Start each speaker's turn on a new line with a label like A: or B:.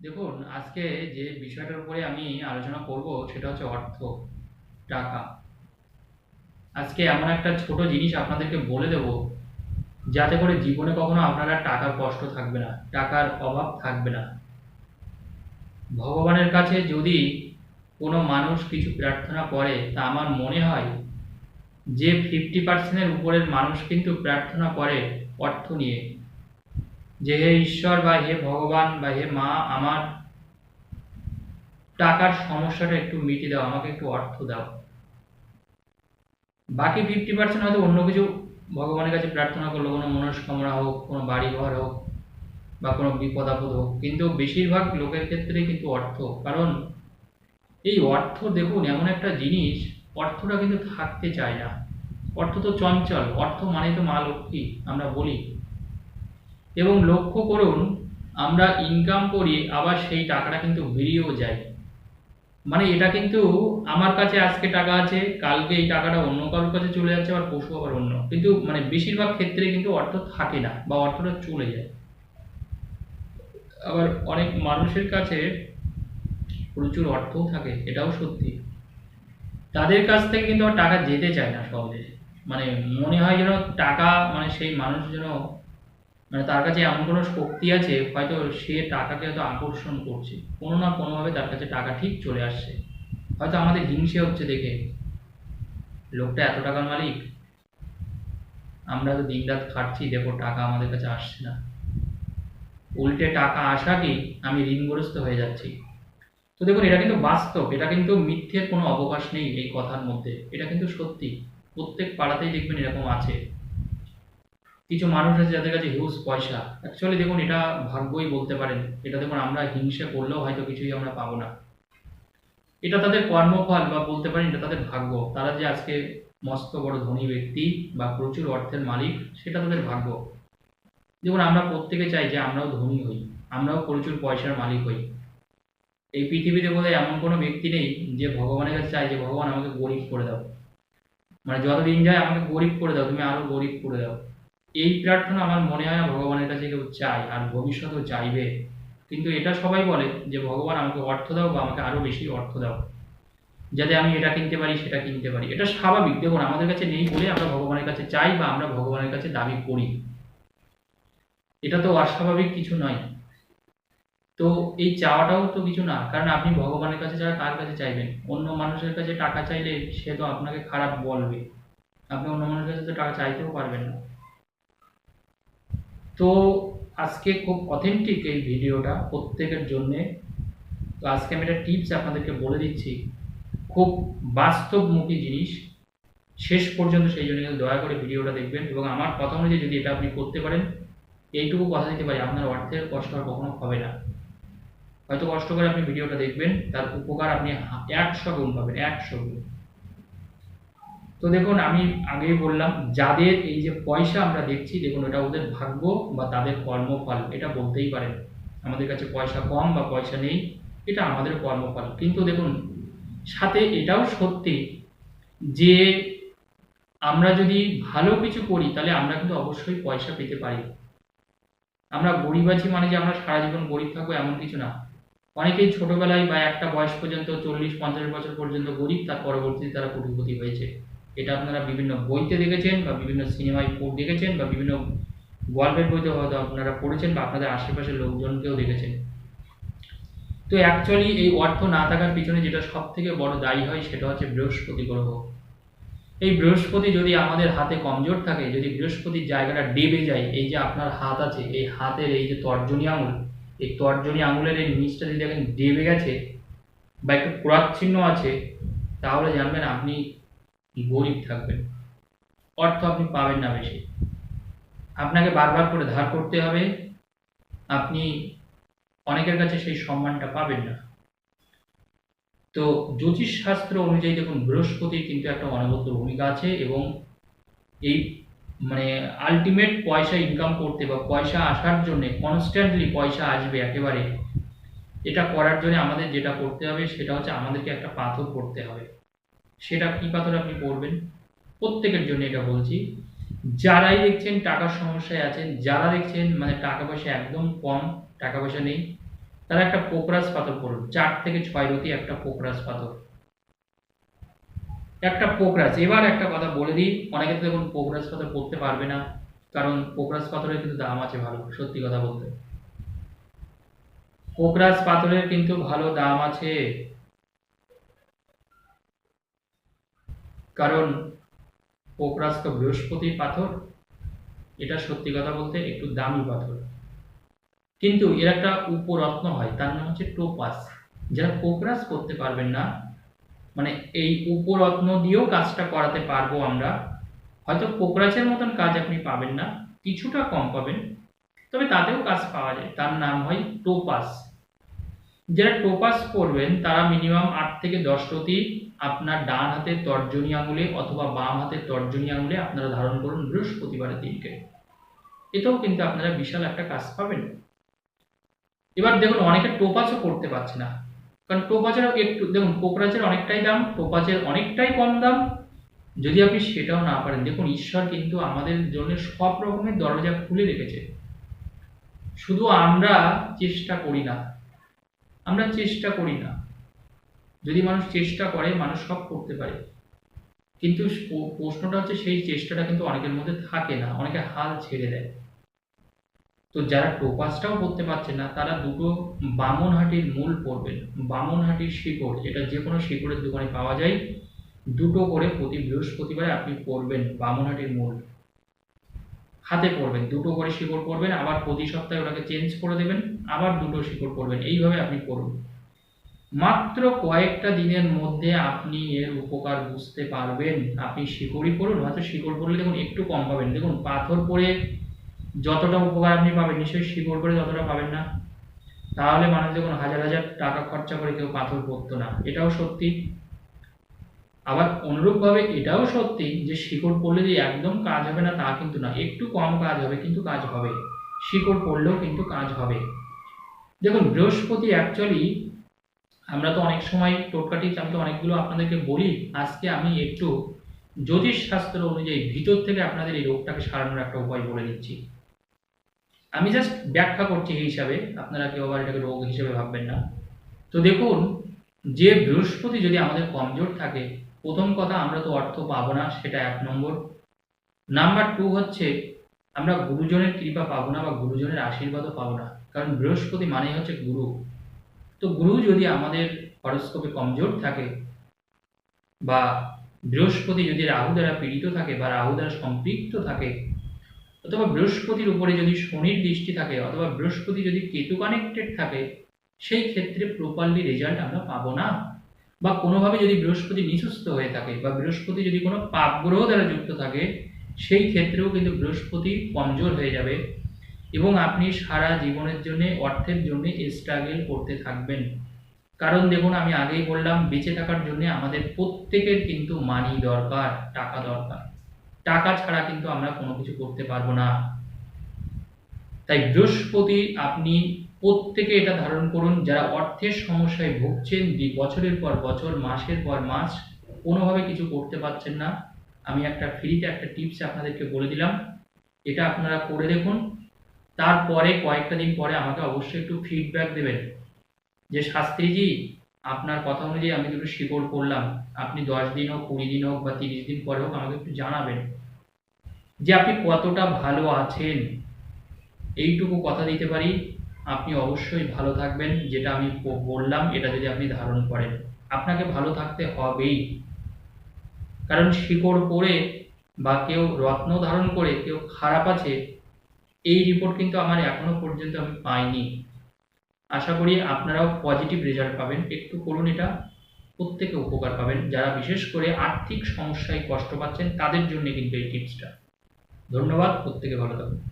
A: দেখুন, আজকে যে বিষয়টার উপরে আমি আলোচনা করব সেটা হচ্ছে অর্থ, টাকা। আজকে এমন একটা ছোট জিনিস আপনাদেরকে বলে দেব, যাতে করে জীবনে কখনো আপনারা টাকার কষ্ট থাকবে না, টাকার অভাব থাকবে না। ভগবানের কাছে যদি কোনো মানুষ কিছু প্রার্থনা করে, তা আমার মনে হয় যে ফিফটি পার্সেন্টের উপরের মানুষ কিন্তু প্রার্থনা করে অর্থ নিয়ে। যে হে ঈশ্বর বা হে ভগবান বা হে মা, আমার টাকার সমস্যাটা একটু মিটিয়ে দাও, আমাকে একটু অর্থ দাও। বাকি ফিফটি পার্সেন্ট হয়তো অন্য কিছু ভগবানের কাছে প্রার্থনা করল, কোনো মনস্কামনা হোক, কোনো বাড়ি ঘর হোক বা কোনো বিপদ আপদ হোক, কিন্তু বেশিরভাগ লোকের ক্ষেত্রে কিন্তু অর্থ। কারণ এই অর্থ দেখুন, এমন একটা জিনিস, অর্থটা কিন্তু থাকতে চায় না। অর্থ তো চঞ্চল, অর্থ মানে তো মা লক্ষ্মী, আমরা বলি। এবং লক্ষ্য করুন, আমরা ইনকাম করি, আবার সেই টাকাটা কিন্তু বেরিয়েও যায়। মানে এটা কিন্তু আমার কাছে আজকে টাকা আছে, কালকে এই টাকাটা অন্য কারোর কাছে চলে যাচ্ছে, আবার পশু আবার অন্য। কিন্তু মানে বেশিরভাগ ক্ষেত্রে কিন্তু অর্থ থাকে না, বা অর্থটা চলে যায়। আবার অনেক মানুষের কাছে প্রচুর অর্থও থাকে, এটাও সত্যি। তাদের কাছ থেকে কিন্তু আর টাকা যেতে চায় না সহজে। মানে মনে হয় যেন টাকা মানে সেই মানুষ যেন মানে তার কাছে এমন কোনো শক্তি আছে, হয়তো সে টাকাকে হয়তো আকর্ষণ করছে। কোনো না কোনোভাবে তার কাছে টাকা ঠিক চলে আসছে। হয়তো আমাদের হিংসে হচ্ছে দেখে। লোকটা এত টাকার মালিক। আমরা তো দিনরাত খাটছি, দেখো টাকা আমাদের কাছে আসছে না। উল্টে টাকা আসাকেই আমি ঋণগ্রস্ত হয়ে যাচ্ছি। তো দেখুন, এটা কিন্তু বাস্তব, এটা কিন্তু মিথ্যের কোনো অবকাশ নেই এই কথার মধ্যে। এটা কিন্তু সত্যি। প্রত্যেক পাড়াতেই দেখবেন এরকম আছে। কিছু মানুষ আছে যাদের কাছে হিউজ পয়সা। অ্যাকচুয়ালি দেখুন, এটা ভাগ্যই বলতে পারেন এটা দেখুন, আমরা হিংসে করলেও হয়তো কিছুই আমরা পাবো না। এটা তাদের কর্মফল বা বলতে পারেন এটা তাদের ভাগ্য। তারা যে আজকে মস্ত বড় ধনী ব্যক্তি বা প্রচুর অর্থের মালিক, সেটা তাদের ভাগ্য। দেখুন, আমরা প্রত্যেকে চাই যে আমরাও ধনী হই, আমরাও প্রচুর পয়সার মালিক হই। এই পৃথিবীতে বোধহয় এমন কোনো ব্যক্তি নেই যে ভগবানের কাছে চায় যে, ভগবান, আমাকে গরিব করে দাও। মানে যতদিন যায় আমাকে গরিব করে দাও, তুমি আরও গরিব করে দাও। এই প্রার্থনা আমার মনে হয় ভগবানের কাছে কেউ চায় আর ভবিষ্যতেও চাইবে। কিন্তু এটা সবাই বলে যে, ভগবান আমাকে অর্থ দাও বা আমাকে আরও বেশি অর্থ দাও। যাতে আমি এটা কিনতে পারি, সেটা কিনতে পারি। এটা স্বাভাবিক। দেখুন, আমাদের কাছে নেই বলে আমরা ভগবানের কাছে চাই বা আমরা ভগবানের কাছে দাবি করি। এটা তো অস্বাভাবিক কিছু নয়। তো এই চাওয়াটাও তো কিছু না। কারণ আপনি ভগবানের কাছে ছাড়া কার কাছে চাইবেন? অন্য মানুষের কাছে টাকা চাইলে সে তো আপনাকে খারাপ বলবে। আপনি অন্য মানুষের কাছে তো টাকা চাইতেও পারবেন না। তো আজকে খুব অথেন্টিক এই ভিডিওটা প্রত্যেকের জন্যে। তো আজকে আমি একটা টিপস আপনাদেরকে বলে দিচ্ছি, খুব বাস্তবমুখী জিনিস। শেষ পর্যন্ত সেই জন্য দয়া করে ভিডিওটা দেখবেন এবং আমার কথা অনুযায়ী যদি এটা আপনি করতে পারেন, এইটুকু কথা দিতে পারি, আপনার অর্থের কষ্ট আর কখনো হবে না। হয়তো কষ্ট করে আপনি ভিডিওটা দেখবেন, তার উপকার আপনি একশো গুণ পাবেন, একশো গুণ। তো দেখুন, আমি আগেই বললাম, যাদের এই যে পয়সা আমরা দেখছি, দেখুন, এটা ওদের ভাগ্য বা তাদের কর্মফল, এটা বলতেই পারেন। আমাদের কাছে পয়সা কম বা পয়সা নেই, এটা আমাদের কর্মফল। কিন্তু দেখুন, সাথে এটাও সত্যি যে আমরা যদি ভালো কিছু করি, তাহলে আমরা কিন্তু অবশ্যই পয়সা পেতে পারি। আমরা গরিব আছি মানে যে আমরা সারা জীবন গরিব থাকব এমন কিছু না। অনেকেই ছোটবেলায় বা একটা বয়স পর্যন্ত, চল্লিশ, পঞ্চাশ বছর পর্যন্ত গরিব, তার পরবর্তীতে তারা কোটিপতি হয়েছে। এটা আপনারা বিভিন্ন বইতে দেখেছেন বা বিভিন্ন সিনেমায় দেখেছেন বা বিভিন্ন গল্পের বইতে হয়তো আপনারা পড়েছেন বা আপনাদের আশেপাশের লোকজনকেও দেখেছেন। তো অ্যাকচুয়ালি এই অর্থ না থাকার পিছনে যেটা সব থেকে বড় দায়ী হয় সেটা হচ্ছে বৃহস্পতি গ্রহ। এই বৃহস্পতি যদি আমাদের হাতে কমজোর থাকে, যদি বৃহস্পতির জায়গাটা ডেবে যায়, এই যে আপনার হাত আছে, এই হাতের এই যে তর্জনী আঙুল, এই তর্জনী আঙুলের এই নিচটা যদি দেখেন ডেবে গেছে বা একটু চিহ্ন আছে, তাহলে জানবেন আপনি গরিব থাকবেন। অর্থ আপনি পাবেন না বেশি। আপনাকে বারবার করে ধার করতে হবে। আপনি অনেকের কাছে সেই সম্মানটা পাবেন না। তো জ্যোতিষ শাস্ত্র অনুযায়ী দেখুন বৃহস্পতির কিন্তু একটা অনবদ্য ভূমিকা আছে এবং এই মানে আলটিমেট পয়সা ইনকাম করতে বা পয়সা আসার জন্য কনস্ট্যান্টলি পয়সা আসবে একেবারে। এটা করার জন্য আমাদের যেটা করতে হবে, সেটা হচ্ছে আমাদেরকে একটা পাথর করতে হবে। সেটা কি পাথর আপনি পড়বেন প্রত্যেকের জন্য এটা বলছি। যারাই দেখছেন টাকার সমস্যায় আছেন, যারা দেখছেন মানে টাকা পয়সা একদম কম, টাকা পয়সা নেই, তারা একটা পোকরাস পাথর পড়ুন। চার থেকে ছয় রতি একটা পোকরাস পাথর। একটা পোকরাস এবার একটা কথা বলে দিই, অনেকে তো দেখুন পোকরাস পাথর পড়তে পারবে না, কারণ পোকরাস পাথরের কিন্তু দাম আছে ভালো, সত্যি কথা বলতে। পোকরাস পাথরের কিন্তু ভালো দাম আছে কারণ পোকরাস তো বৃহস্পতির পাথর, এটা সত্যি কথা বলতে একটু দামি পাথর। কিন্তু এর একটা উপরত্ন হয়, তার নাম হচ্ছে টোপাস। যারা পোকরাস করতে পারবেন না মানে এই উপরত্ন দিয়েও কাজটা করাতে পারব আমরা, হয়তো পোকরাসের মতন কাজ আপনি পাবেন না, কিছুটা কম পাবেন, তবে তাতেও কাজ পাওয়া যায়। তার নাম হয় টোপাস। যারা টোপাস করবেন, তারা মিনিমাম আট থেকে দশ রতি আপনার ডান হাতের তর্জনী আঙুলে অথবা বাম হাতের তর্জনী আঙুলে আপনারা ধারণ করুন বৃহস্পতিবারের দিনকে। এতেও কিন্তু আপনারা বিশাল একটা কাজ পাবেন। এবার দেখুন, অনেকে টোপাচও করতে পারছে না। কারণ টোপাচের একটু, দেখুন কোকরাচের অনেকটাই দাম টোপাচের অনেকটাই কম দাম। যদি আপনি সেটাও না পারেন, দেখুন, ঈশ্বর কিন্তু আমাদের জন্য সব রকমের দরজা খুলে রেখেছে। শুধু আমরা চেষ্টা করি না। আমরা চেষ্টা করি না। যদি মানুষ চেষ্টা করে, মানুষ সব করতে পারে। কিন্তু প্রশ্নটা হচ্ছে সেই চেষ্টাটা কিন্তু অনেকের মধ্যে থাকে না, অনেকে হাল ছেড়ে দেয়। তো যারা টোপাসটাও করতে পারছে না, তারা দুটো বামনহাটির মূল পড়বেন বামনহাটির শিকড় এটা যে কোনো শিকড়ের দোকানে পাওয়া যায়, দুটো করে প্রতি বৃহস্পতিবারে আপনি পড়বেন বামনহাটির মূল। হাতে পড়বেন, দুটো করে শিকড় পড়বেন, আবার প্রতি সপ্তাহে ওটাকে চেঞ্জ করে দেবেন, আবার দুটো শিকড় পড়বেন। এইভাবে আপনি পড়ুন। মাত্র কয়েকটা দিনের মধ্যে আপনি এর উপকার বুঝতে পারবেন। আপনি শিকড়ই পড়ুন হয়তো শিকড় পড়লে দেখুন একটু কম পাবেন। দেখুন, পাথর পরে যতটা উপকার আপনি পাবেন, নিশ্চয়ই শিকড় পরে ততটা পাবেন না। তাহলে মানুষ দেখুন হাজার হাজার টাকা খরচা করে কেউ পাথর পড়তো না। এটাও সত্যি। আবার অনুরূপভাবে এটাও সত্যি যে শিকড় পড়লে যে একদম কাজ হবে না তা কিন্তু না। একটু কম কাজ হবে কিন্তু কাজ হবে। শিকড় পড়লেও কিন্তু কাজ হবে। দেখুন, বৃহস্পতি অ্যাকচুয়ালি আমরা তো অনেক সময় টোটকাটি আমি তো অনেকগুলো আপনাদেরকে বলি, আজকে আমি একটু জ্যোতিষ শাস্ত্র অনুযায়ী ভিতর থেকে আপনাদের এই রোগটাকে সারানোর একটা উপায় বলে দিচ্ছি। আমি জাস্ট ব্যাখ্যা করছি এই হিসাবে, আপনারা কেউ আবার এটাকে রোগ হিসেবে ভাববেন না। তো দেখুন, যে বৃহস্পতি যদি আমাদের কমজোর থাকে, প্রথম কথা আমরা তো অর্থ পাবো না, সেটা এক নম্বর। নাম্বার টু হচ্ছে, আমরা গুরুজনের কৃপা পাবো না বা গুরুজনের আশীর্বাদও পাবো না। কারণ বৃহস্পতি মানেই হচ্ছে গুরু। তো গুরু যদি আমাদের হরস্কোপে কমজোর থাকে বা বৃহস্পতি যদি রাহু দ্বারা পীড়িত থাকে বা রাহু দ্বারা সম্পৃক্ত থাকে, অথবা বৃহস্পতির উপরে যদি শনির দৃষ্টি থাকে অথবা বৃহস্পতি যদি কেতু কানেক্টেড থাকে, সেই ক্ষেত্রে প্রপারলি রেজাল্ট আমরা পাবো না। বা কোনোভাবে যদি বৃহস্পতি নিঃস্ত হয়ে থাকে বা বৃহস্পতি যদি কোনো পাপ গ্রহ দ্বারা যুক্ত থাকে, সেই ক্ষেত্রেও কিন্তু বৃহস্পতি কমজোর হয়ে যাবে। এবং আপনি সারা জীবনের জন্য, অর্থের জন্য স্ট্রাগল করতে থাকবেন। কারণ দেখুন, আমি আগেই বললাম, বেঁচে থাকার জন্য আমাদের প্রত্যেকের কিন্তু মানি দরকার, টাকা দরকার। টাকা ছাড়া কিন্তু আমরা কোনো কিছু করতে পারব না। তাই বৃহস্পতি, আপনি প্রত্যেকে এটা ধারণ করুন, যারা অর্থের সমস্যায় ভুগছেন বছরের পর বছর, মাসের পর মাস, কোনোভাবে কিছু করতে পারছেন না। আমি একটা ফ্রিতে একটা টিপস আপনাদেরকে বলে দিলাম। এটা আপনারা করে দেখুন। তারপরে কয়েকটা দিন পরে আমাকে অবশ্যই একটু ফিডব্যাক দেবেন যে, শাস্ত্রীজি, আপনার কথা অনুযায়ী আমি দুটো শিকড় করলাম আপনি দশ দিন হোক, কুড়ি দিন হোক বা তিরিশ দিন পরে হোক আমাকে একটু জানাবেন যে, আপনি কতটা ভালো আছেন। এইটুকু কথা দিতে পারি। আপনি অবশ্যই ভালো থাকবেন, যেটা আমি বললাম, এটা যদি আপনি ধারণ করেন। আপনাকে ভালো থাকতে হবেই। কারণ শিকড় পরে বা কেউ রত্ন ধারণ করে, কেউ খারাপ আছে এই রিপোর্ট কিন্তু আমার এখনও পর্যন্ত আমি পাইনি। আশা করি আপনারাও পজিটিভ রেজাল্ট পাবেন। একটু করুন এটা। প্রত্যেকে উপকার পাবেন। যারা বিশেষ করে আর্থিক সমস্যায় কষ্ট পাচ্ছেন, তাদের জন্য কিন্তু এই টিপসটা ধন্যবাদ। প্রত্যেকে ভালো থাকুন।